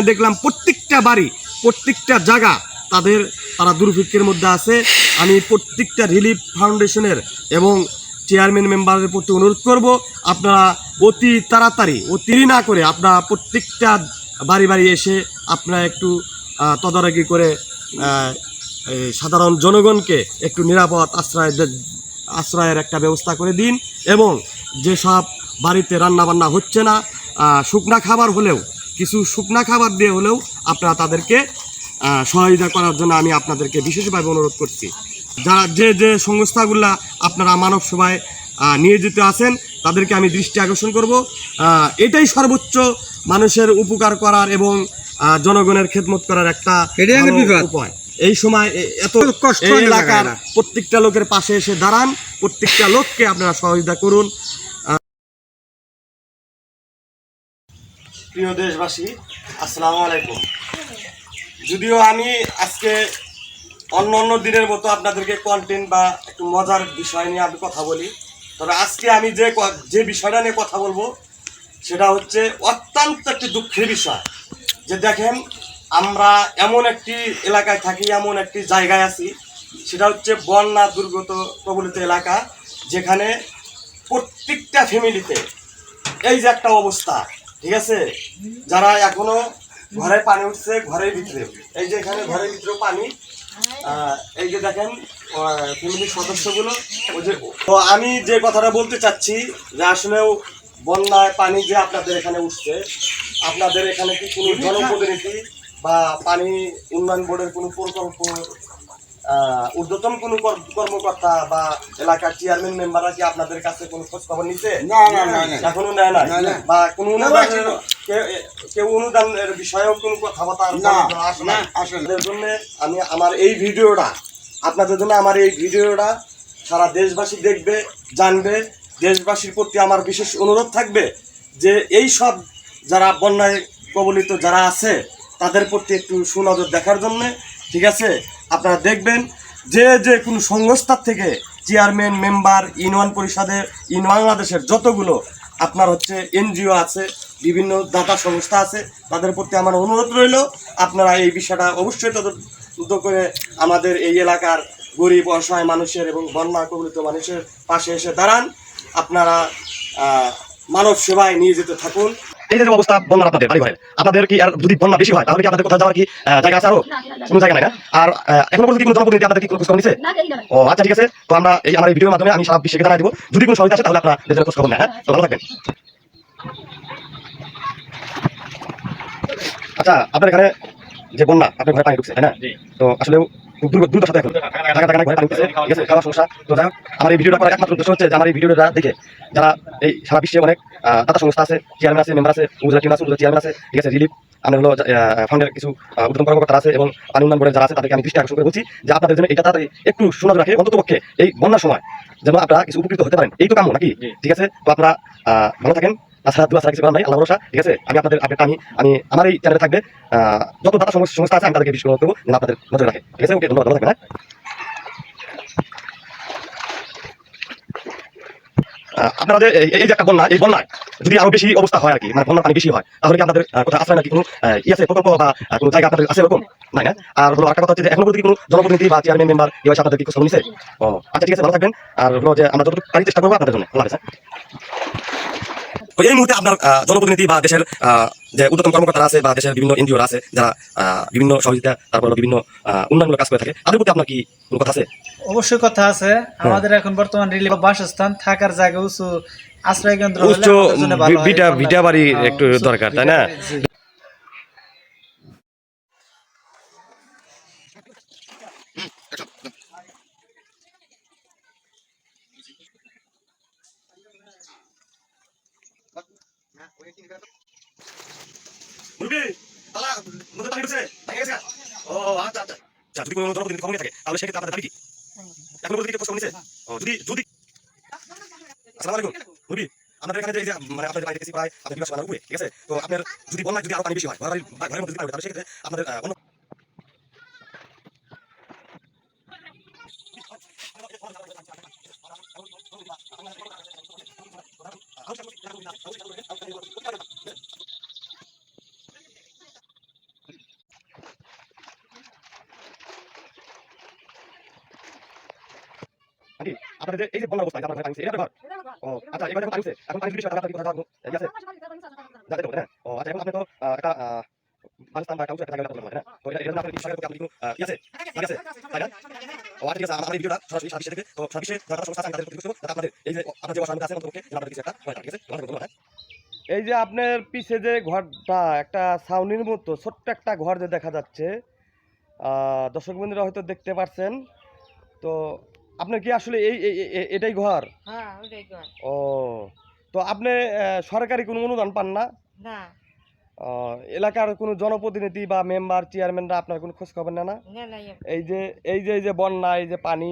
এখানে দেখলাম প্রত্যেকটা বাড়ি, প্রত্যেকটা জায়গা তাদের, তারা দুর্ভিক্ষের মধ্যে আছে। আমি প্রত্যেকটা রিলিফ ফাউন্ডেশনের এবং চেয়ারম্যান মেম্বারের প্রতি অনুরোধ করব, আপনারা অতি তাড়াতাড়ি, অতি না করে আপনারা প্রত্যেকটা বাড়ি বাড়ি এসে আপনারা একটু তদারকি করে সাধারণ জনগণকে একটু নিরাপদ আশ্রয় আশ্রয়ের একটা ব্যবস্থা করে দিন এবং যেসব বাড়িতে রান্না বান্না হচ্ছে না শুকনা খাবার হলেও কিছু শুকনা খাবার দিয়ে হলেও আপনারা তাদেরকে সহযোগিতা করার জন্য আমি আপনাদেরকে বিশেষভাবে অনুরোধ করছি। যারা যে যে সংস্থাগুলা আপনারা মানব সভায় নিয়োজিত আছেন তাদেরকে আমি দৃষ্টি আকর্ষণ করব। এটাই সর্বোচ্চ মানুষের উপকার করার এবং জনগণের খেদমত করার একটা। উপায়। এই সময় এত কষ্ট এলাকার প্রত্যেকটা লোকের পাশে এসে দাঁড়ান প্রত্যেকটা লোককে আপনারা সহযোগিতা করুন। প্রিয় দেশবাসী, আসসালামু আলাইকুম। যদিও আমি আজকে অন্য অন্য দিনের মতো আপনাদেরকে কন্টেন্ট বা একটু মজার বিষয় নিয়ে আমি কথা বলি, তবে আজকে আমি যে যে বিষয়টা নিয়ে কথা বলব, সেটা হচ্ছে অত্যন্ত একটি দুঃখের বিষয়। যে দেখেন, আমরা এমন একটি এলাকায় থাকি, এমন একটি জায়গায় আছি, সেটা হচ্ছে বন্যা দুর্গত প্রবলিত এলাকা, যেখানে প্রত্যেকটা ফ্যামিলিতে এই যে একটা অবস্থা ঠিক আছে? যারা এখনও ঘরে পানি উঠছে, ঘরের ভিতরে। এই যে এখানে ঘরের ভিতরে পানি এই যে দেখেন ফ্যামিলির সদস্যগুলো, ওই যে তো আমি যে কথাটা বলতে চাচ্ছি, যে আসলেও বন্যায় পানি যে আপনাদের এখানে উঠছে, আপনাদের এখানে কি কোনো জনপ্রতিনিধি বা পানি উন্নয়ন বোর্ডের কোনো প্রকল্প ঊর্ধ্বতন কোনো কর্মকর্তা বা এলাকার চেয়ারম্যান মেম্বাররা কি আপনাদের কাছে কোনো খোঁজ খবর নিছে? না, না, না, না। এখনও নেয় না। বা কোনো অনুদানের কেউ- অনুদানের বিষয়েও কোনো কথাবার্তা আসে না, জন্য আমি আমার এই ভিডিওটা আপনাদের জন্য আমার এই ভিডিওটা সারা দেশবাসী দেখবে জানবে দেশবাসীর প্রতি আমার বিশেষ অনুরোধ থাকবে যে এই সব যারা বন্যায় কবলিত যারা আছে তাদের প্রতি একটু সুনজর দেখার জন্য ঠিক আছে? আপনারা দেখবেন যে যে কোনো সংস্থার থেকে চেয়ারম্যান, মেম্বার, ইউনিয়ন পরিষদের ইন বাংলাদেশের যতগুলো আপনার হচ্ছে এনজিও আছে, বিভিন্ন দাতা সংস্থা আছে, তাদের প্রতি আমার অনুরোধ রইল, আপনারা এই বিষয়টা অবশ্যই তদন্ত করে আমাদের এই এলাকার গরিব, অসহায় মানুষের এবং বন্যা কবলিত মানুষের পাশে এসে দাঁড়ান। আপনারা মানব সেবায় নিয়ে যেতে থাকুন। এই যে অবস্থা বন্যার আপনাদের বাড়ি ঘরের আপনাদের কি আর যদি বন্যা বেশি হয় তাহলে কি আপনাদের কোথাও যাওয়ার কি জায়গা আছে আরও? কোনো জায়গা নাই না? আর এখন পর্যন্ত কোনো জনপ্রতিনিধি আপনাদের কি কোনো খোঁজখবর নিছে? ও আচ্ছা ঠিক আছে। তো আমরা এই আমার এই ভিডিওর মাধ্যমে আমি সারা বিশ্বকে জানাই দেবো। যদি কোনো সহায়তা আসে তাহলে আপনারা নিজের খোঁজ খবর হ্যাঁ? তো ভালো থাকবেন। আচ্ছা আপনার এখানে যে বন্যা আপনার ঘরে পানি ঢুকছে তাই না? তো আসলে দ্রুত দ্রুত সাথে এখন। টাকা টাকা ঘরে পানি ঢুকছে ঠিক আছে? খাওয়ার সমস্যা। তো যাই আমার এই ভিডিওটা করার একমাত্র উদ্দেশ্য হচ্ছে যে আমার এই ভিডিওটা দেখে যারা এই সারা বিশ্বে অনেক দাতা সংস্থা আছে চেয়ারম্যান আছে মেম্বার আছে উপজেলা টিম আছে উপজেলা চেয়ারম্যান আছে ঠিক আছে? রিলিফ আমরা হলো ফান্ডের কিছু আহ, কর্মকর্তা আছে এবং পানি উন্নয়ন বোর্ডের যারা আছে তাদেরকে আমি দৃষ্টি আকর্ষণ করে বলছি যে আপনাদের জন্য এটা তাড়াতাড়ি একটু সুনজর রাখে অন্তত পক্ষে এই বন্যার সময়। যেন আপনারা কিছু উপকৃত হতে পারেন। এই তো কাম্য নাকি? ঠিক আছে? তো আপনারা আহ, ভালো থাকেন। তাছাড়া কিছু করার নাই, আল্লাহ ভরসা, ঠিক আছে? আমি আপনাদের আমি আমি, আমার এই চ্যানেলে থাকবে যত আছে, আমি তাদেরকে করব, যেন আপনাদের নজর রাখে। ঠিক আছে? ওকে, ধন্যবাদ, ভালো হ্যাঁ? যে, এই- এই যে একটা বন্যা, এই বন্যায় যদি আরও বেশি অবস্থা হয় আর কি মানে বন্যার পানি বেশি হয়, তাহলে কি আপনাদের কোথাও আশ্রয় নাকি কোনো ই আছে, প্রকল্প বা কোনো জায়গা আপনাদের আছে এরকম? না আর হলো একটা কথা হচ্ছে যে, এখনও কোনো জনপ্রতিনিধি বা চেয়ারম্যান মেম্বার এসে আপনাদের কি খোঁজ ও আচ্ছা ঠিক আছে, ভালো থাকবেন, আর হলো যে, আমরা যতটুকু চেষ্টা করব আপনাদের জন্য। ভালো আছে তো এই মুহূর্তে আপনার জনপ্রতিনিধি বা দেশের যে উদ্যতন কর্মকর্তারা আছে বা দেশের বিভিন্ন এনজিও আছে যারা আহ, বিভিন্ন সহযোগিতা তারপর বিভিন্ন উন্নয়নমূলক কাজ করে থাকে তাদের প্রতি আপনার কি কোনো কথা আছে? অবশ্যই কথা আছে। আমাদের এখন বর্তমান রিলিফ বাসস্থান থাকার জায়গা উঁচু আশ্রয় কেন্দ্র উচ্চ ভিটা ভিটা বাড়ি হ্যাঁ, একটু দরকার তাই না? মুরগি? তালা গেছে ও আচ্ছা আচ্ছা। আচ্ছা থাকে তাহলে সেক্ষেত্রে আপনাদের দাবি কি? এখনও পর্যন্ত কি যে মানে ঠিক আছে? তো আপনার যদি বন্যায় যদি আরও পানি বেশি হয় ঘরের মধ্যে তাহলে সেক্ষেত্রে আপনাদের আহ, আন্টি আপনাদের এই যে বন্যার অবস্থা আপনার পানি এটা ঘর ও আচ্ছা এবার যখন পানি এখন পানি বৃষ্টি আপনার কথা আছে যাতে ও আচ্ছা এখন আপনি তো একটা আহ, বা একটা একটা জায়গায় করতে পারেন, তো এটা এটা আপনার কি সরকারের আপনি কি আছে? ঠিক আছে? তাই না? ও ঠিক আছে আমার এই ভিডিওটা সরাসরি সারা থেকে তো সারা যারা সংস্থা আছে তাদের প্রতি বিশেষ আপনাদের এই যে আপনার যে অসামিতা আছে অন্তপক্ষে যেন আপনাদের কিছু একটা হয় ঠিক আছে? অনেক ধন্যবাদ। এই যে আপনার পিছে যে ঘরটা একটা ছাউনির মতো ছোট্ট একটা ঘর যে দেখা যাচ্ছে আহ, দর্শক বন্ধুরা হয়তো দেখতে পাচ্ছেন তো আপনার কি আসলে এই এটাই ঘর? হ্যাঁ ওটাই কর ও তো আপনি সরকারি কোনো অনুদান পান না। এলাকার কোনো জনপ্রতিনিধি বা মেম্বার চেয়ারম্যানরা আপনার কোনো খোঁজ খবর না? না এই যে এই যে এই যে বন্যা এই যে পানি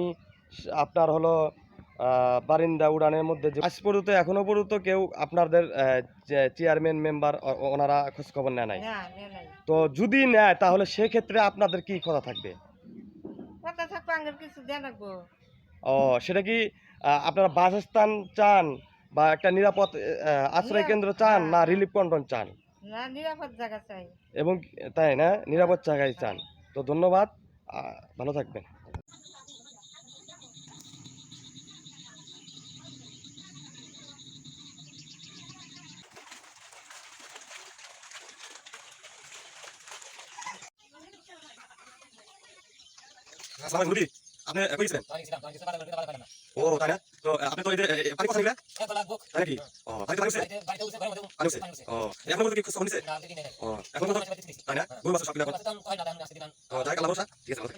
আপনার হলো বারিন্দা উড়ানের মধ্যে যে আজ পর্যন্ত এখনও পর্যন্ত কেউ আপনাদের চেয়ারম্যান মেম্বার ওনারা খোঁজ খবর নেয় নাই। না না নাই তো যদি নেয় তাহলে সেক্ষেত্রে আপনাদের কি কথা থাকবে? ও সেটা কি আপনারা বাসস্থান চান বা একটা নিরাপদ আশ্রয় কেন্দ্র চান না রিলিফ কন্ট্রোল চান? না নিরাপদ জায়গা চাই। এবং তাই না? নিরাপদ জায়গায় চান। তো ধন্যবাদ। ভালো থাকবেন। আপনি কই গেছেন ও তাই না? তো আপনি তো পানি কথা ও পানি ও এখন বলতে কি খোঁজ নিছে ও এখন বলতে তাই না ও যাই ঠিক আছে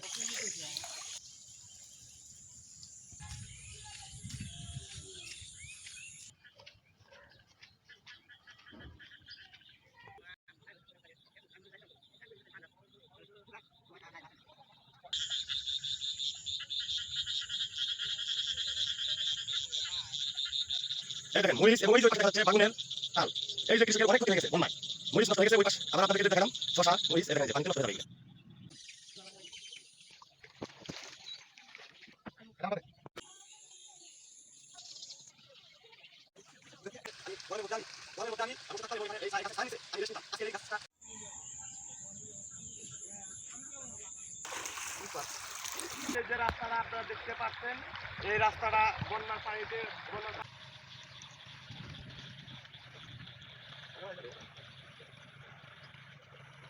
দেখেন মরিচ এবং যে পাশে যাচ্ছে বাগুনের যে হয়ে যাবে যে রাস্তাটা আপনারা দেখতে পাচ্ছেন এই রাস্তাটা বন্যার পানিতে বন্যার পা-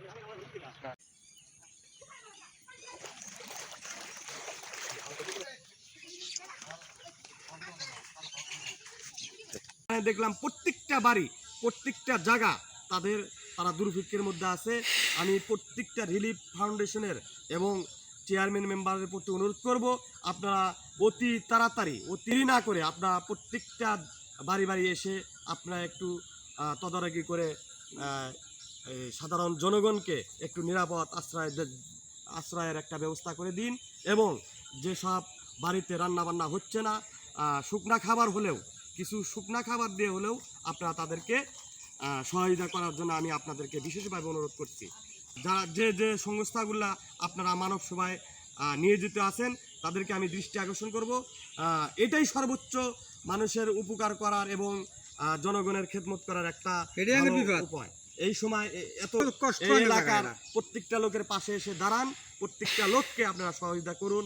এখানে দেখলাম প্রত্যেকটা বাড়ি, প্রত্যেকটা জায়গা তাদের, তারা দুর্ভিক্ষের মধ্যে আছে। আমি প্রত্যেকটা রিলিফ ফাউন্ডেশনের এবং চেয়ারম্যান মেম্বারের প্রতি অনুরোধ করব, আপনারা অতি তাড়াতাড়ি, অতি না করে আপনারা প্রত্যেকটা বাড়ি বাড়ি এসে আপনারা একটু তদারকি করে সাধারণ জনগণকে একটু নিরাপদ আশ্রয় আশ্রয়ের একটা ব্যবস্থা করে দিন এবং যেসব বাড়িতে রান্না বান্না হচ্ছে না শুকনা খাবার হলেও কিছু শুকনা খাবার দিয়ে হলেও আপনারা তাদেরকে আহ, সহযোগিতা করার জন্য আমি আপনাদেরকে বিশেষভাবে অনুরোধ করছি। যারা যে যে সংস্থাগুলা আপনারা মানব সভায় নিয়োজিত আছেন তাদেরকে আমি দৃষ্টি আকর্ষণ করব। এটাই সর্বোচ্চ মানুষের উপকার করার এবং জনগণের খেদমত করার একটা। উপায়। এই সময় এত কষ্ট এলাকার প্রত্যেকটা লোকের পাশে এসে দাঁড়ান প্রত্যেকটা লোককে আপনারা সহযোগিতা করুন।